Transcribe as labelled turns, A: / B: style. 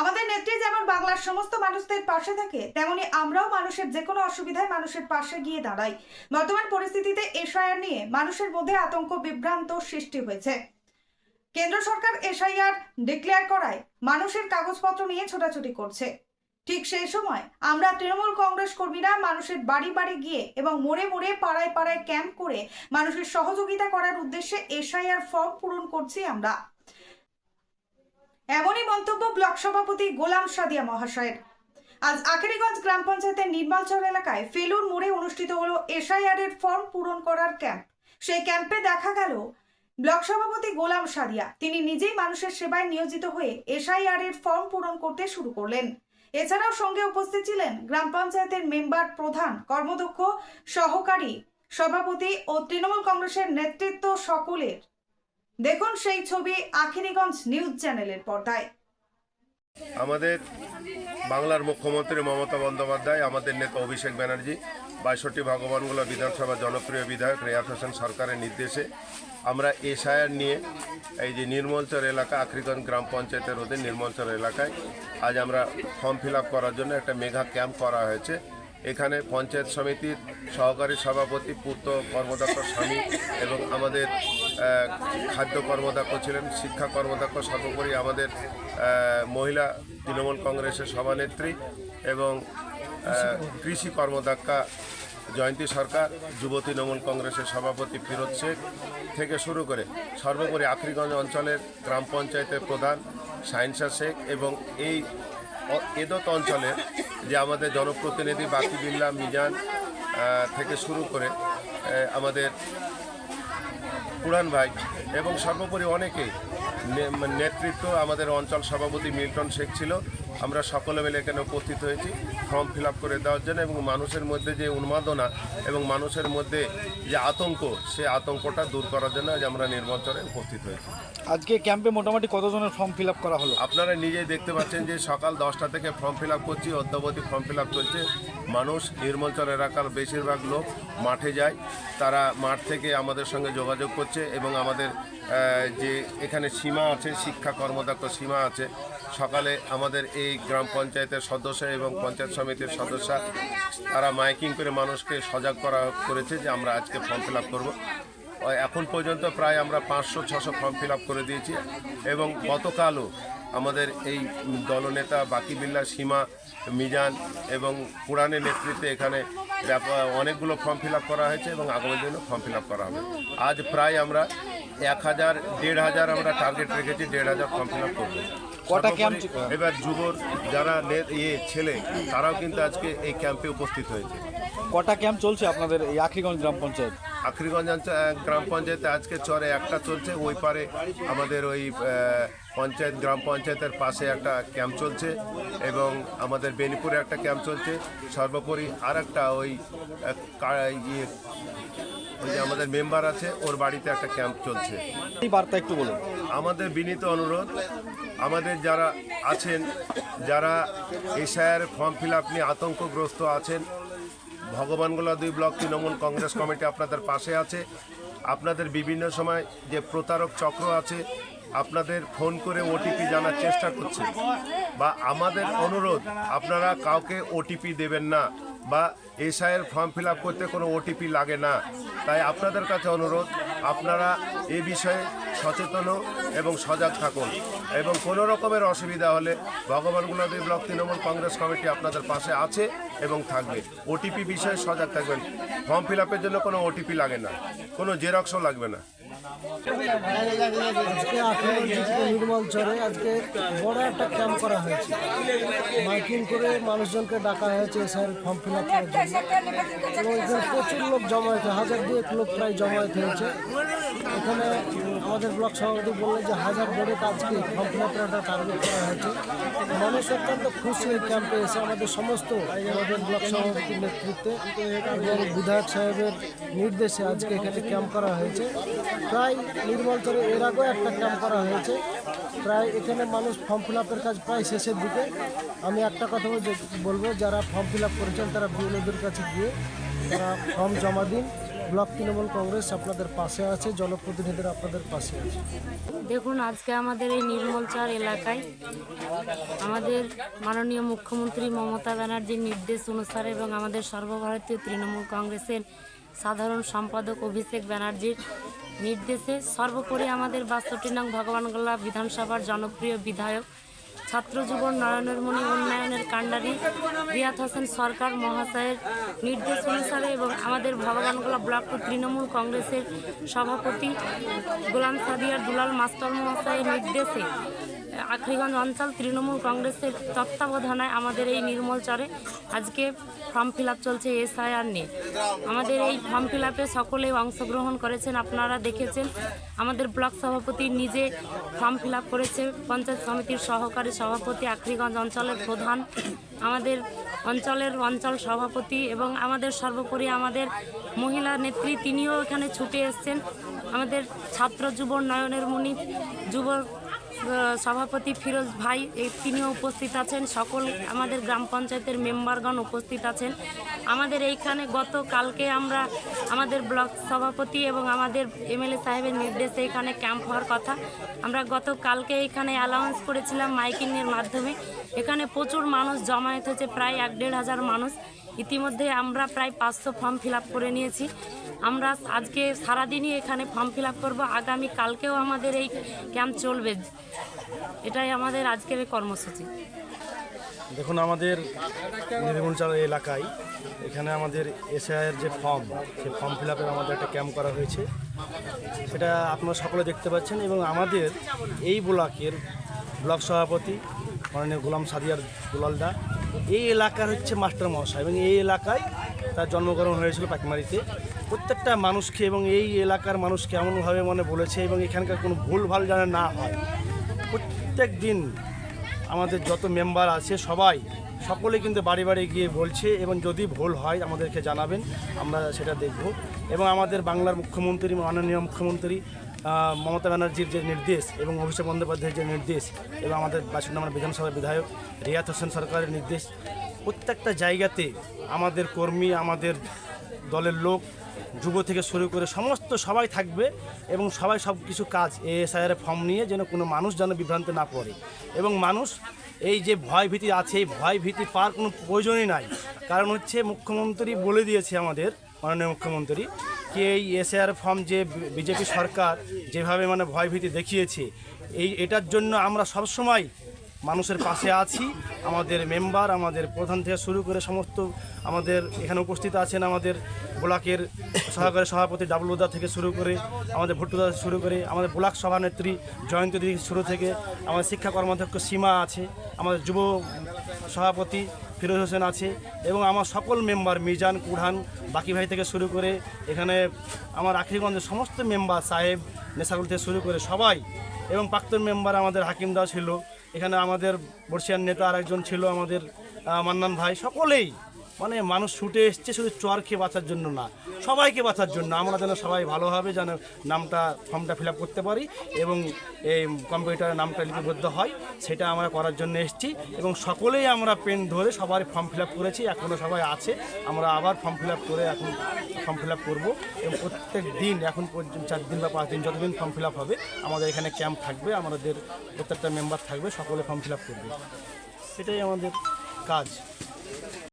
A: আমাদের নেত্রী যেমন বাংলার সমস্ত মানুষদের পাশে থাকে, তেমনি আমরাও মানুষের যে কোনো অসুবিধায় মানুষের পাশে গিয়ে দাঁড়াই। বর্তমান পরিস্থিতিতে এসআইআর নিয়ে মানুষের মধ্যে আতঙ্ক, বিভ্রান্ত সৃষ্টি হয়েছে। কেন্দ্র সরকার এসআইআর ডিক্লেয়ার করায় মানুষের কাগজপত্র নিয়ে ছোটাছুটি করছে। ঠিক সেই সময় আমরা তৃণমূল কংগ্রেস কর্মীরা মানুষের বাড়ি বাড়ি গিয়ে এবং মোড়ে মোড়ে পাড়ায় পাড়ায় ক্যাম্প করে মানুষের সহযোগিতা করার উদ্দেশ্যে এসআইআর ফর্ম পূরণ করছি আমরা। এমনই মন্তব্য ব্লক সভাপতি গোলাম সাদিয়া মহাশয়ের। আজ আখেরিগঞ্জ গ্রাম পঞ্চায়েতের নির্মালচর এলাকায় ফেলুর মোড়ে অনুষ্ঠিত হলো এসআইআর এর ফর্ম পূরণ করার ক্যাম্প। সেই ক্যাম্পে দেখা গেল ব্লক সভাপতি গোলাম সাদিয়া। তিনি নিজেই মানুষের সেবায় নিয়োজিত হয়ে এসআইআর এর ফর্ম পূরণ করতে শুরু করলেন। এছাড়াও সঙ্গে উপস্থিত ছিলেন গ্রাম পঞ্চায়েতের মেম্বার প্রধান কর্মদক্ষ, সহকারী সভাপতি ও তৃণমূল কংগ্রেসের নেতৃত্ব সকলের। দেখুন সেই ছবি আখিরিগঞ্জ নিউজ চ্যানেলের পর্দায়।
B: আমাদের বাংলার মুখ্যমন্ত্রী মমতা বন্দ্যোপাধ্যায়, আমাদের নেতা অভিষেক ব্যানার্জি, বাইষট্টি ভগবানগুলো বিধানসভা জনপ্রিয় বিধায়ক রেয়াত হোসেন সরকারের নির্দেশে আমরা এসআইআর নিয়ে এই যে নির্মলচর এলাকা, আখরিগঞ্জ গ্রাম পঞ্চায়েতের অধীন নির্মলচর এলাকায় আজ আমরা ফর্ম ফিল করার জন্য একটা মেঘা ক্যাম্প করা হয়েছে। এখানে পঞ্চায়েত সমিতির সহকারী সভাপতি, পূর্ত কর্মদক্ষ স্বামী এবং আমাদের খাদ্য কর্মদক্ষ ছিলেন, শিক্ষা কর্মদক্ষ সর্বোপরি আমাদের মহিলা তৃণমূল কংগ্রেসের সভানেত্রী এবং কৃষি কর্মদক্ষা জয়ন্তী সরকার, যুব তৃণমূল কংগ্রেসের সভাপতি ফিরোজ শেখ থেকে শুরু করে সর্বোপরি আখরিগঞ্জ অঞ্চলের গ্রাম পঞ্চায়েতের প্রধান সাইনসা শেখ এবং এই এদত অঞ্চলের যে আমাদের জনপ্রতিনিধি বাকি বিল্লা মিজান থেকে শুরু করে আমাদের পুরান ভাই এবং সর্বোপরি অনেকেই নেতৃত্ব আমাদের অঞ্চল সভাপতি মিল্টন শেখ ছিল। আমরা সকলে মিলে এখানে উপস্থিত হয়েছি ফর্ম ফিল করে দেওয়ার জন্য এবং মানুষের মধ্যে যে উন্মাদনা এবং মানুষের মধ্যে যে আতঙ্ক সে আতঙ্কটা দূর করার জন্য আজ আমরা নির্বাচনে উপস্থিত হয়েছি।
C: আজকে ক্যাম্পে মোটামুটি কতজনের ফর্ম ফিল আপ করা হলো?
B: আপনারা নিজেই দেখতে পাচ্ছেন যে সকাল দশটা থেকে ফর্ম ফিল আপ করছি অদ্যাবধি ফর্ম ফিল আপ চলছে। মানুষ নির্মলচর এলাকার বেশিরভাগ লোক মাঠে যায়। তারা মাঠ থেকে আমাদের সঙ্গে যোগাযোগ করছে এবং আমাদের যে এখানে সীমা আছে, শিক্ষা কর্মদক্ষ সীমা আছে। সকালে আমাদের এই গ্রাম পঞ্চায়েতের সদস্য এবং পঞ্চায়েত সমিতির সদস্য, তারা মাইকিং করে মানুষকে সজাগ করা করেছে যে আমরা আজকে ফর্ম ফিল আপ করব। এখন পর্যন্ত প্রায় আমরা পাঁচশো, ছশো ফর্ম ফিল আপ করে দিয়েছি এবং গতকালও আমাদের এই দলনেতা বাকি বিল্লা, সীমা, মিজান এবং পুরাণের নেতৃত্বে এখানে অনেকগুলো ফর্ম ফিল করা হয়েছে এবং আগামী দিনও ফর্ম ফিল করা হবে। আজ প্রায় আমরা এক হাজার দেড় হাজার আমরা টার্গেট রেখেছি দেড় হাজার ফর্ম ফিল আপ করব।
C: কটা ক্যাম্প
B: এবার যুবর যারা নে- ইয়ে ছেলে তারাও কিন্তু আজকে এই ক্যাম্পে উপস্থিত হয়েছে।
C: কটা ক্যাম্প চলছে আপনাদের এই আখরিগঞ্জ গ্রাম পঞ্চায়েত?
B: আখরিগঞ্জ গ্রাম পঞ্চায়েতে আজকে চরে একটা চলছে ওই পারে আমাদের ওই পঞ্চায়েত গ্রাম পঞ্চায়েতের পাশে একটা ক্যাম্প চলছে এবং আমাদের বেনিপুরে একটা ক্যাম্প চলছে। সর্বোপরি আর একটা ওই ইয়ে ওই যে আমাদের মেম্বার আছে ওর বাড়িতে একটা ক্যাম্প চলছে।
C: এই বার্তা একটু বলুন।
B: আমাদের বিনীত অনুরোধ আমাদের যারা আছেন যারা এশায়ের ফর্ম ফিল আপ নিয়ে আতঙ্কগ্রস্ত আছেন ভগবানগোলা দুই ব্লক তৃণমূল কংগ্রেস কমিটি আপনাদের পাশে আছে। আপনাদের বিভিন্ন সময় যে প্রতারক চক্র আছে আপনাদের ফোন করে ওটিপি জানার চেষ্টা করছে। বা আমাদের অনুরোধ আপনারা কাউকে ওটিপি দেবেন না। বা এসআইয়ের ফর্ম ফিল করতে কোনো ওটিপি লাগে না। তাই আপনাদের কাছে অনুরোধ, আপনারা এ বিষয়ে সচেতন এবং সজাগ থাকুন। এবং কোনো রকমের অসুবিধা হলে ভগবান গুলাদি ব্লক তৃণমূল কংগ্রেস কমিটি আপনাদের পাশে আছে এবং থাকবে। ওটিপি বিষয়ে সজাগ থাকবেন। ফর্ম ফিল আপের জন্য কোনো ওটিপি লাগে না। কোনো জেরক্সও লাগবে না।
D: আজকে নির্মল চরে আজকে বড় একটা ক্যাম্প করা হয়েছে। মাইকিং করে মানুষজনকে ডাকা হয়েছে স্যার ফর্ম ফিল আপ করার জন্য। এবং প্রচুর লোক জমায়েত হাজার দুয়েক লোক প্রায় জমায়েত হয়েছে। এখানে আমাদের ব্লক সভাপতি বললেন যে হাজার দেড়েক আজকে আপের একটা টার্গেট করা হয়েছে। মানুষ অত্যন্ত খুশি এই ক্যাম্পে এসে আমাদের সমস্ত আমাদের ব্লক সভাপতির নেতৃত্বে এবং বিধায়ক সাহেবের নির্দেশে আজকে এখানে ক্যাম্প করা হয়েছে। প্রায় নির্মলচরে এর আগেও একটা ক্যাম্প করা হয়েছে। প্রায় এখানে মানুষ ফর্ম ফিল আপের কাজ প্রায় শেষের দিকে। আমি একটা কথা বলব যারা ফর্ম ফিল আপ করেছেন, তারা বিএলওদের কাছে গিয়ে তারা ফর্ম জমা দিন। ব্লক তৃণমূল কংগ্রেস আপনাদের পাশে আছে, জনপ্রতিনিধিরা আপনাদের পাশে আছে।
E: দেখুন, আজকে আমাদের এই নির্মলচার এলাকায় আমাদের মাননীয় মুখ্যমন্ত্রী মমতা ব্যানার্জির নির্দেশ অনুসারে এবং আমাদের সর্বভারতীয় তৃণমূল কংগ্রেসের সাধারণ সম্পাদক অভিষেক ব্যানার্জির নির্দেশে সর্বোপরি আমাদের বাষট্টি নং ভগবানগোলা বিধানসভার জনপ্রিয় বিধায়ক ছাত্র যুবন নয়নের মণি উন্নয়নের কাণ্ডারি রিয়াত হোসেন সরকার মহাশয়ের নির্দেশ অনুসারে এবং আমাদের ভবগানগোলা ব্লক তৃণমূল কংগ্রেসের সভাপতি গোলাম সাদিয়ার দুলাল মাস্টার মহাশয়ের নির্দেশে আখরিগঞ্জ অঞ্চল, তৃণমূল কংগ্রেসের তত্ত্বাবধানায় আমাদের এই নির্মল চরে। আজকে ফর্ম ফিল চলছে এসআইআর নিয়ে আমাদের এই ফর্ম ফিল আপে সকলে অংশগ্রহণ করেছেন, আপনারা দেখেছেন। আমাদের ব্লক সভাপতি নিজে ফর্ম ফিল করেছে, পঞ্চায়েত সমিতির সহকারী সভাপতি, আখরিগঞ্জ অঞ্চলের প্রধান। আমাদের অঞ্চলের অঞ্চল সভাপতি এবং আমাদের সর্বোপরি আমাদের মহিলা নেত্রী, তিনিও এখানে ছুটে এসছেন। আমাদের ছাত্র যুব উন্নয়নের মুনি, যুব সভাপতি ফিরোজ ভাই তিনিও উপস্থিত আছেন। সকল আমাদের গ্রাম পঞ্চায়েতের মেম্বারগণ উপস্থিত আছেন। আমাদের এইখানে গত কালকে আমরা আমাদের ব্লক সভাপতি এবং আমাদের এমএলএ সাহেবের নির্দেশে এখানে ক্যাম্প হওয়ার কথা। আমরা গত কালকে এখানে অ্যালাউন্স করেছিলাম মাইকিংয়ের মাধ্যমে। এখানে প্রচুর মানুষ জমায়েত হয়েছে, প্রায় এক দেড় হাজার মানুষ। ইতিমধ্যে আমরা প্রায় পাঁচশো ফর্ম ফিল করে নিয়েছি। আমরা আজকে সারাদিনই এখানে ফর্ম ফিল আপ করব। আগামী কালকেও আমাদের এই ক্যাম্প চলবে। এটাই আমাদের আজকের কর্মসূচি।
F: দেখুন, আমাদের নির্মলচার এলাকায় এখানে আমাদের এসআইয়ের যে ফর্ম সেই ফর্ম ফিল আমাদের একটা ক্যাম্প করা হয়েছে। সেটা আপনারা সকলে দেখতে পাচ্ছেন এবং আমাদের এই ব্লকের ব্লক সভাপতি মাননীয় গোলাম সাদিয়ার দুলালদা এই এলাকার হচ্ছে মাস্টার মহাশয় এবং এই এলাকায় তার জন্মগ্রহণ হয়েছিল পাকমারিতে প্রত্যেকটা মানুষকে এবং এই এলাকার মানুষকে এমনভাবে মানে বলেছে এবং এখানকার কোনো ভুল ভালো যেন না হয়। প্রত্যেক দিন আমাদের যত মেম্বার আছে সবাই, সকলে কিন্তু বাড়ি বাড়ি গিয়ে বলছে এবং যদি ভুল হয় আমাদেরকে জানাবেন, আমরা সেটা দেখব। এবং আমাদের বাংলার মুখ্যমন্ত্রী, মাননীয় মুখ্যমন্ত্রী মমতা ব্যানার্জির যে নির্দেশ এবং অভিষেক বন্দ্যোপাধ্যায়ের যে নির্দেশ এবং আমাদের বাসুন্ডামার বিধানসভার বিধায়ক রিয়াত হোসেন সরকারের নির্দেশ, প্রত্যেকটা জায়গাতে আমাদের কর্মী, আমাদের দলের লোক, যুব থেকে শুরু করে সমস্ত সবাই থাকবে এবং সবাই সব কিছু কাজ এএসআইয়ের ফর্ম নিয়ে যেন কোনো মানুষ যেন বিভ্রান্তে না পড়ে। এবং মানুষ এই যে ভয় ভীতি আছে, এই ভয় ভীতি পাওয়ার কোনো প্রয়োজনই নাই। কারণ হচ্ছে মুখ্যমন্ত্রী বলে দিয়েছে আমাদের, মাননীয় মুখ্যমন্ত্রী কি এই এসআইআর ফর্ম যে বিজেপি সরকার যেভাবে মানে ভয়ভীতি দেখিয়েছে, এই, এটার জন্য আমরা সবসময় মানুষের পাশে আছি। আমাদের মেম্বার, আমাদের প্রধান থেকে শুরু করে সমস্ত আমাদের এখানে উপস্থিত আছেন আমাদের ব্লকের সহকারী সভাপতি ডাবলুদা থেকে শুরু করে, আমাদের ভুট্টুদা শুরু করে, আমাদের ব্লক সভানেত্রী জয়ন্তী শুরু থেকে, আমাদের শিক্ষা কর্মাধ্যক্ষ সীমা আছে, আমাদের যুব সভাপতি ফিরোজ হোসেন আছে এবং আমার সকল মেম্বার মিজান কুড়ান বাকি ভাই থেকে শুরু করে এখানে আমার আখিরগঞ্জের সমস্ত মেম্বার, সাহেব, নেশাগুল থেকে শুরু করে সবাই এবং প্রাক্তন মেম্বার আমাদের হাকিম দাও ছিল, এখানে আমাদের বর্ষিয়ান নেতা আরেকজন ছিল আমাদের মান্নান ভাই, সকলেই মানে মানুষ ছুটে এসছে শুধু চর খেয়ে বাঁচার জন্য না, সবাইকে বাঁচার জন্য। আমরা যেন সবাই ভালোভাবে যেন নামটা, ফর্মটা ফিল করতে পারি এবং এই কম্পিউটারে নামটা লিপিবদ্ধ হয়, সেটা আমরা করার জন্য এসেছি এবং সকলেই আমরা পেন ধরে সবার ফর্ম ফিল করেছি এখনও সবাই আছে। আমরা আবার ফর্ম ফিল করে এখন ফর্ম ফিল করব এবং প্রত্যেক দিন, এখন পর্যন্ত চার দিন বা পাঁচ দিন যতদিন ফর্ম ফিল হবে, আমাদের এখানে ক্যাম্প থাকবে, আমাদের প্রত্যেকটা মেম্বার থাকবে, সকলে ফর্ম ফিল করবে। সেটাই আমাদের কাজ।